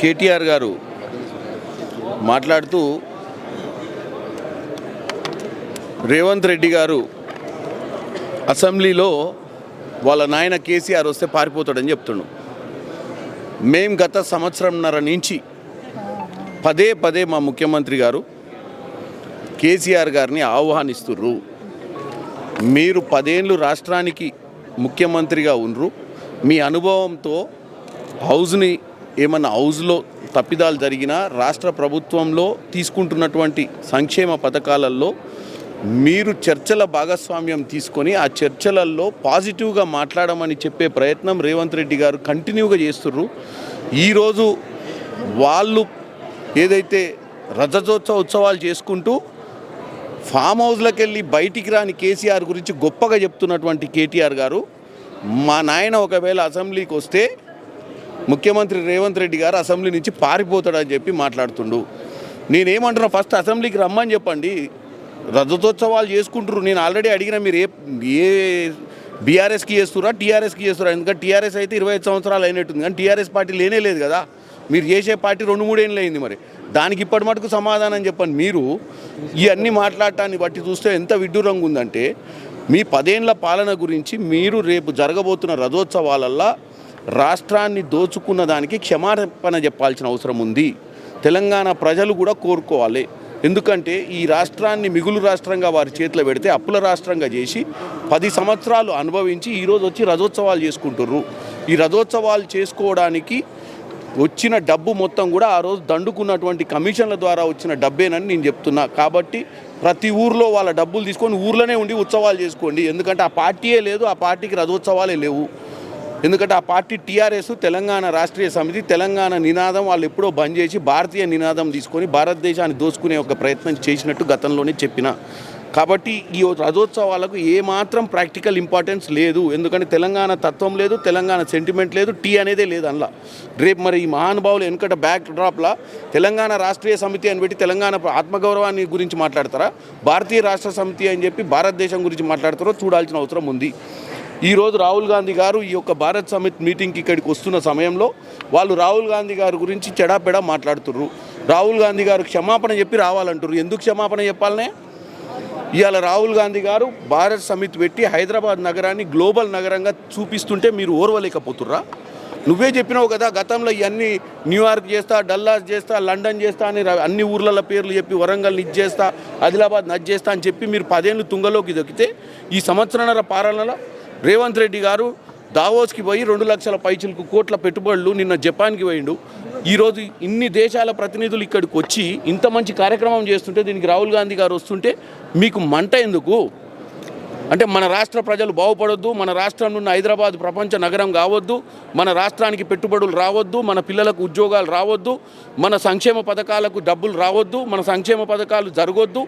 కేటీఆర్ గారు మాట్లాడుతూ రేవంత్ రెడ్డి గారు అసెంబ్లీలో వాళ్ళ నాయన కేసీఆర్ వస్తే పారిపోతాడని చెప్తుండు. మేం గత సంవత్సరంన్నర నుంచి పదే పదే మా ముఖ్యమంత్రి గారు కేసీఆర్ గారిని ఆహ్వానిస్తుర్రు. మీరు పదేళ్ళు రాష్ట్రానికి ముఖ్యమంత్రిగా ఉండ్రు. మీ అనుభవంతో హౌస్ని ఏమన్నా హౌస్లో తప్పిదాలు జరిగినా రాష్ట్ర ప్రభుత్వంలో తీసుకుంటున్నటువంటి సంక్షేమ పథకాలలో మీరు చర్చల భాగస్వామ్యం తీసుకొని ఆ చర్చలలో పాజిటివ్గా మాట్లాడమని చెప్పే ప్రయత్నం రేవంత్ రెడ్డి గారు కంటిన్యూగా చేస్తుర్రు. ఈరోజు వాళ్ళు ఏదైతే రజతోత్సవ ఉత్సవాలు చేసుకుంటూ ఫామ్ హౌస్లకు వెళ్ళి బయటికి రాని కేసీఆర్ గురించి గొప్పగా చెప్తున్నటువంటి కేటీఆర్ గారు మా నాయన ఒకవేళ అసెంబ్లీకి వస్తే ముఖ్యమంత్రి రేవంత్ రెడ్డి గారు అసెంబ్లీ నుంచి పారిపోతాడని చెప్పి మాట్లాడుతుండు. నేనేమంటున్నా ఫస్ట్ అసెంబ్లీకి రమ్మని చెప్పండి. రజతోత్సవాలు చేసుకుంటారు నేను ఆల్రెడీ అడిగిన మీరు ఏ ఏ బీఆర్ఎస్కి చేస్తురా టీఆర్ఎస్కి చేస్తురా ఎందుకంటే టీఆర్ఎస్ అయితే ఇరవై ఐదు సంవత్సరాలు అయినట్టుంది. కానీ టీఆర్ఎస్ పార్టీ లేనే లేదు కదా. మీరు చేసే పార్టీ రెండు మూడేళ్ళు అయింది మరి. దానికి ఇప్పటి మటుకు సమాధానం చెప్పండి మీరు. ఇవన్నీ మాట్లాడటాన్ని బట్టి చూస్తే ఎంత విడ్డూరంగా ఉందంటే మీ పదేండ్ల పాలన గురించి మీరు రేపు జరగబోతున్న రథోత్సవాలల్లో రాష్ట్రాన్ని దోచుకున్న దానికి క్షమాపణ చెప్పాల్సిన అవసరం ఉంది. తెలంగాణ ప్రజలు కూడా కోరుకోవాలి. ఎందుకంటే ఈ రాష్ట్రాన్ని మిగులు రాష్ట్రంగా వారి చేతిలో పెడితే అప్పుల రాష్ట్రంగా చేసి పది సంవత్సరాలు అనుభవించి ఈరోజు వచ్చి రథోత్సవాలు చేసుకుంటుర్రు. ఈ రథోత్సవాలు చేసుకోవడానికి వచ్చిన డబ్బు మొత్తం కూడా ఆ రోజు దండుకున్నటువంటి కమిషన్ల ద్వారా వచ్చిన డబ్బేనని నేను చెప్తున్నా. కాబట్టి ప్రతి ఊర్లో వాళ్ళ డబ్బులు తీసుకొని ఊర్లోనే ఉండి ఉత్సవాలు చేసుకోండి. ఎందుకంటే ఆ పార్టీయే లేదు ఆ పార్టీకి రథోత్సవాలే లేవు. ఎందుకంటే ఆ పార్టీ టీఆర్ఎస్ తెలంగాణ రాష్ట్రీయ సమితి తెలంగాణ నినాదం వాళ్ళు ఎప్పుడో బంద్ చేసి భారతీయ నినాదం తీసుకొని భారతదేశాన్ని దోచుకునే ఒక ప్రయత్నం చేసినట్టు గతంలోనే చెప్పిన. కాబట్టి ఈ రథోత్సవాలకు ఏమాత్రం ప్రాక్టికల్ ఇంపార్టెన్స్ లేదు. ఎందుకంటే తెలంగాణ తత్వం లేదు తెలంగాణ సెంటిమెంట్ లేదు టీ అనేదే లేదు అందులో. రేపు మరి ఈ మహానుభావులు వెనుకట బ్యాక్ డ్రాప్లా తెలంగాణ రాష్ట్రీయ సమితి అని పెట్టి తెలంగాణ ఆత్మగౌరవాన్ని గురించి మాట్లాడతారా? భారతీయ రాష్ట్ర సమితి అని చెప్పి భారతదేశం గురించి మాట్లాడతారో చూడాల్సిన అవసరం ఉంది. ఈరోజు రాహుల్ గాంధీ గారు ఈ యొక్క భారత్ సమిట్ మీటింగ్కి ఇక్కడికి వస్తున్న సమయంలో వాళ్ళు రాహుల్ గాంధీ గారి గురించి చెడాపెడా మాట్లాడుతుర్రు. రాహుల్ గాంధీ గారు క్షమాపణ చెప్పి రావాలంటారు ఎందుకు క్షమాపణ చెప్పాలనే? ఇవాళ రాహుల్ గాంధీ గారు భారత్ సమిట్ పెట్టి హైదరాబాద్ నగరాన్ని గ్లోబల్ నగరంగా చూపిస్తుంటే మీరు ఓర్వలేకపోతుర్రా? నువ్వే చెప్పినావు కదా గతంలో ఇవన్నీ న్యూయార్క్ చేస్తా డల్లాస్ చేస్తా లండన్ చేస్తా అని అన్ని ఊర్ల పేర్లు చెప్పి వరంగల్ నిజ్ చేస్తా ఆదిలాబాద్ నజ్ చేస్తా అని చెప్పి మీరు పదేళ్ళు తుంగలోకి దొక్కితే ఈ సంవత్సరాల పాలనలో రేవంత్ రెడ్డి గారు దావోస్కి పోయి రెండు లక్షల పైచులకు కోట్ల పెట్టుబడులు నిన్న జపాన్కి పోయిండు. ఈరోజు ఇన్ని దేశాల ప్రతినిధులు ఇక్కడికి వచ్చి ఇంత మంచి కార్యక్రమం చేస్తుంటే దీనికి రాహుల్ గాంధీ గారు వస్తుంటే మీకు మంట ఎందుకు? అంటే మన రాష్ట్ర ప్రజలు బాగుపడొద్దు మన రాష్ట్రం నుండి హైదరాబాద్ ప్రపంచ నగరం కావద్దు మన రాష్ట్రానికి పెట్టుబడులు రావద్దు మన పిల్లలకు ఉద్యోగాలు రావద్దు మన సంక్షేమ పథకాలకు డబ్బులు రావద్దు మన సంక్షేమ పథకాలు జరగొద్దు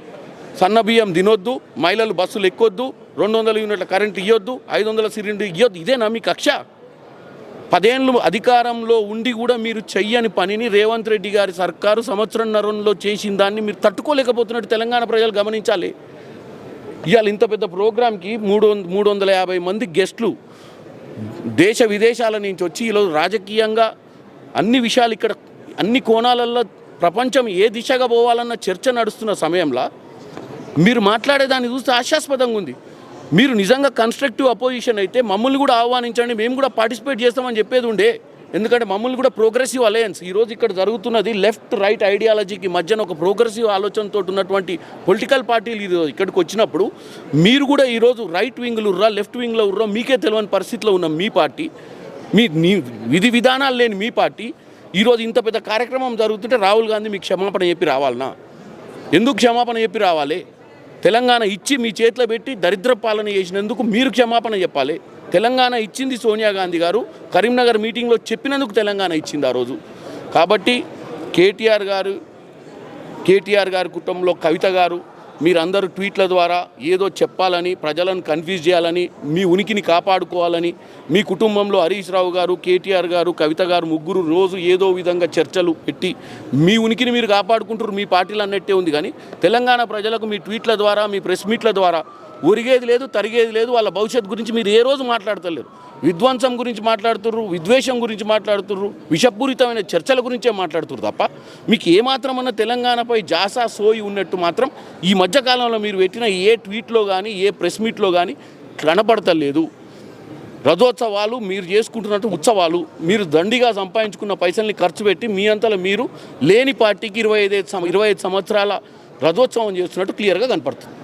సన్న బియ్యం తినొద్దు మహిళలు బస్సులు ఎక్కొద్దు రెండు వందల యూనిట్ల కరెంటు ఇవ్వద్దు ఐదు వందల సిలిండర్ ఇవ్వద్దు ఇదేనా మీ కక్ష? పదేళ్ళు అధికారంలో ఉండి కూడా మీరు చెయ్యని పనిని రేవంత్ రెడ్డి గారి సర్కారు సంవత్సరంన్నరంలో చేసిన దాన్ని మీరు తట్టుకోలేకపోతున్నట్టు తెలంగాణ ప్రజలు గమనించాలి. ఇవాళ ఇంత పెద్ద ప్రోగ్రామ్కి మూడు మూడు వందల యాభై మంది గెస్ట్లు దేశ విదేశాల నుంచి వచ్చి ఈరోజు రాజకీయంగా అన్ని విషయాలు ఇక్కడ అన్ని కోణాలలో ప్రపంచం ఏ దిశగా పోవాలన్న చర్చ నడుస్తున్న సమయంలో మీరు మాట్లాడేదాన్ని చూస్తే ఆశాస్పదంగా ఉంది. మీరు నిజంగా కన్స్ట్రక్టివ్ అపోజిషన్ అయితే మమ్మల్ని కూడా ఆహ్వానించండి మేము కూడా పార్టిసిపేట్ చేస్తామని చెప్పేది ఉండే. ఎందుకంటే మమ్మల్ని కూడా ప్రోగ్రెసివ్ అలయన్స్ ఈరోజు ఇక్కడ జరుగుతున్నది లెఫ్ట్ రైట్ ఐడియాలజీకి మధ్యన ఒక ప్రోగ్రెసివ్ ఆలోచనతో ఉన్నటువంటి పొలిటికల్ పార్టీలు ఇది ఇక్కడికి వచ్చినప్పుడు మీరు కూడా ఈరోజు రైట్ వింగ్లు ఉర్రా లెఫ్ట్ వింగ్లో ఉర్రా మీకే తెలియని పరిస్థితిలో ఉన్న మీ పార్టీ మీ నీ విధి విధానాలు లేని మీ పార్టీ ఈరోజు ఇంత పెద్ద కార్యక్రమం జరుగుతుంటే రాహుల్ గాంధీ మీకు క్షమాపణ చెప్పి రావాలనా? ఎందుకు క్షమాపణ చెప్పి రావాలి? తెలంగాణ ఇచ్చి మీ చేతిలో పెట్టి దరిద్ర పాలన చేసినందుకు మీరు క్షమాపణ చెప్పాలి. తెలంగాణ ఇచ్చింది సోనియా గాంధీ గారు. కరీంనగర్ మీటింగ్లో చెప్పినందుకు తెలంగాణ ఇచ్చింది ఆ రోజు. కాబట్టి కేటీఆర్ గారు కేటీఆర్ గారి కుటుంబంలో కవిత గారు మీరందరూ ట్వీట్ల ద్వారా ఏదో చెప్పాలని ప్రజలను కన్ఫ్యూజ్ చేయాలని మీ ఉనికిని కాపాడుకోవాలని మీ కుటుంబంలో హరీష్ రావు గారు కేటీఆర్ గారు కవిత గారు ముగ్గురు రోజు ఏదో విధంగా చర్చలు పెట్టి మీ ఉనికిని మీరు కాపాడుకుంటారు మీ పార్టీలు అన్నట్టే ఉంది. కానీ తెలంగాణ ప్రజలకు మీ ట్వీట్ల ద్వారా మీ ప్రెస్ మీట్ల ద్వారా ఒరిగేది లేదు తరిగేది లేదు వాళ్ళ భవిష్యత్తు గురించి మీరు ఏ రోజు మాట్లాడతలేరు. విధ్వంసం గురించి మాట్లాడుతుర్రు విద్వేషం గురించి మాట్లాడుతుర్రు విషపూరితమైన చర్చల గురించే మాట్లాడుతుర్రు తప్ప మీకు ఏమాత్రమన్నా తెలంగాణపై జాసా సోయి ఉన్నట్టు మాత్రం ఈ మధ్యకాలంలో మీరు పెట్టిన ఏ ట్వీట్లో కానీ ఏ ప్రెస్ మీట్లో కానీ కనపడతలేదు రథోత్సవాలు మీరు చేసుకుంటున్నట్టు ఉత్సవాలు మీరు దండిగా సంపాదించుకున్న పైసల్ని ఖర్చు పెట్టి మీ అంతలో మీరు లేని పార్టీకి ఇరవై ఐదు ఇరవై ఐదు సంవత్సరాల రథోత్సవం చేస్తున్నట్టు క్లియర్గా కనపడుతుంది.